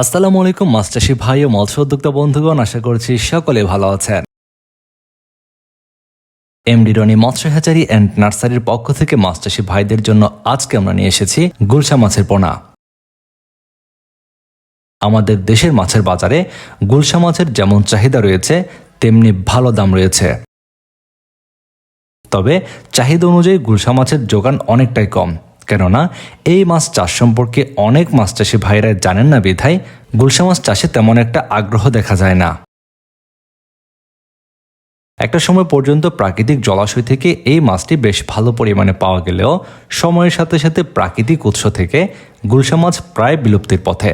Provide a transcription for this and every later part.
আসসালামু আলাইকুম মাস্টারশিপ ভাই ও মৎস্য উদ্যোক্তা বন্ধুগণ, আশা করছি সকলে ভালো আছেন। এমডি রনি মৎস্য হ্যাচারি অ্যান্ড নার্সারির পক্ষ থেকে মাস্টারশিপ ভাইদের জন্য আজকে আমরা নিয়ে এসেছি গুলশা মাছের পোনা। আমাদের দেশের মাছের বাজারে গুলশা মাছের যেমন চাহিদা রয়েছে, তেমনি ভালো দাম রয়েছে। তবে চাহিদা অনুযায়ী গুলশা মাছের যোগান অনেকটাই কম। কেননা, এই মাছ চাষ সম্পর্কে অনেক মাছ চাষি ভাইরা জানেন না বিধায় গুলশা মাছ চাষে তেমন একটা আগ্রহ দেখা যায় না। একটা সময় পর্যন্ত প্রাকৃতিক জলাশয় থেকে এই মাছটি বেশ ভালো পরিমাণে পাওয়া গেলেও সময়ের সাথে সাথে প্রাকৃতিক উৎস থেকে গুলশা মাছ প্রায় বিলুপ্তির পথে।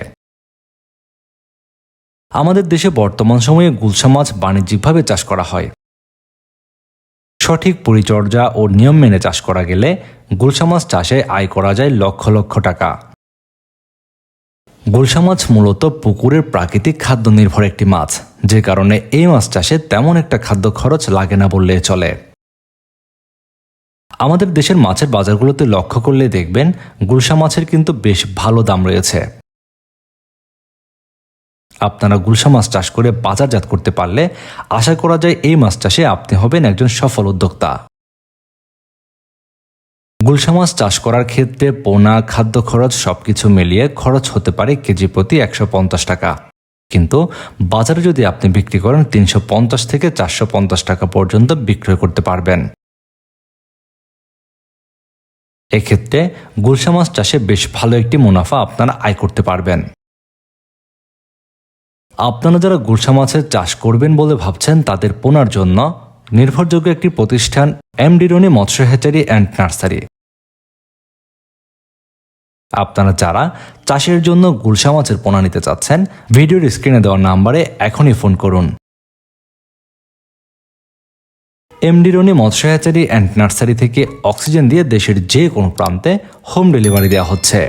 আমাদের দেশে বর্তমান সময়ে গুলশা মাছ বাণিজ্যিকভাবে চাষ করা হয়। সঠিক পরিচর্যা ও নিয়ম মেনে চাষ করা গেলে গুলশা মাছ চাষে আয় করা যায় লক্ষ লক্ষ টাকা। গুলশা মাছ মূলত পুকুরের প্রাকৃতিক খাদ্য নির্ভর একটি মাছ, যে কারণে এই মাছ চাষে তেমন একটা খাদ্য খরচ লাগে না বললে চলে। আমাদের দেশের মাছের বাজারগুলোতে লক্ষ্য করলে দেখবেন, গুলশা মাছের কিন্তু বেশ ভালো দাম রয়েছে। আপনারা গুলশা মাছ চাষ করে বাজারজাত করতে পারলে আশা করা যায় এই মাছ চাষে আপনি হবেন একজন সফল উদ্যোক্তা। গুলশা মাছ চাষ করার ক্ষেত্রে পোনা, খাদ্য খরচ সবকিছু মিলিয়ে খরচ হতে পারে কেজি প্রতি একশো পঞ্চাশ টাকা। কিন্তু বাজারে যদি আপনি বিক্রি করেন তিনশো পঞ্চাশ থেকে চারশো পঞ্চাশ টাকা পর্যন্ত বিক্রয় করতে পারবেন। এক্ষেত্রে গুলশা মাছ চাষে বেশ ভালো একটি মুনাফা আপনারা আয় করতে পারবেন। আপনারা যারা গুলশা মাছের চাষ করবেন বলে ভাবছেন, তাদের পোনার জন্য নির্ভরযোগ্য একটি প্রতিষ্ঠান এমডি রনি মৎস্য হ্যাচারি অ্যান্ড নার্সারি। আপনারা যারা চাষের জন্য গুলশা মাছের পোনা নিতে চাচ্ছেন, ভিডিওর স্ক্রিনে দেওয়া নাম্বারে এখনই ফোন করুন। এমডি রনি মৎস্য হ্যাচারি অ্যান্ড নার্সারি থেকে অক্সিজেন দিয়ে দেশের যে কোনো প্রান্তে হোম ডেলিভারি দেওয়া হচ্ছে।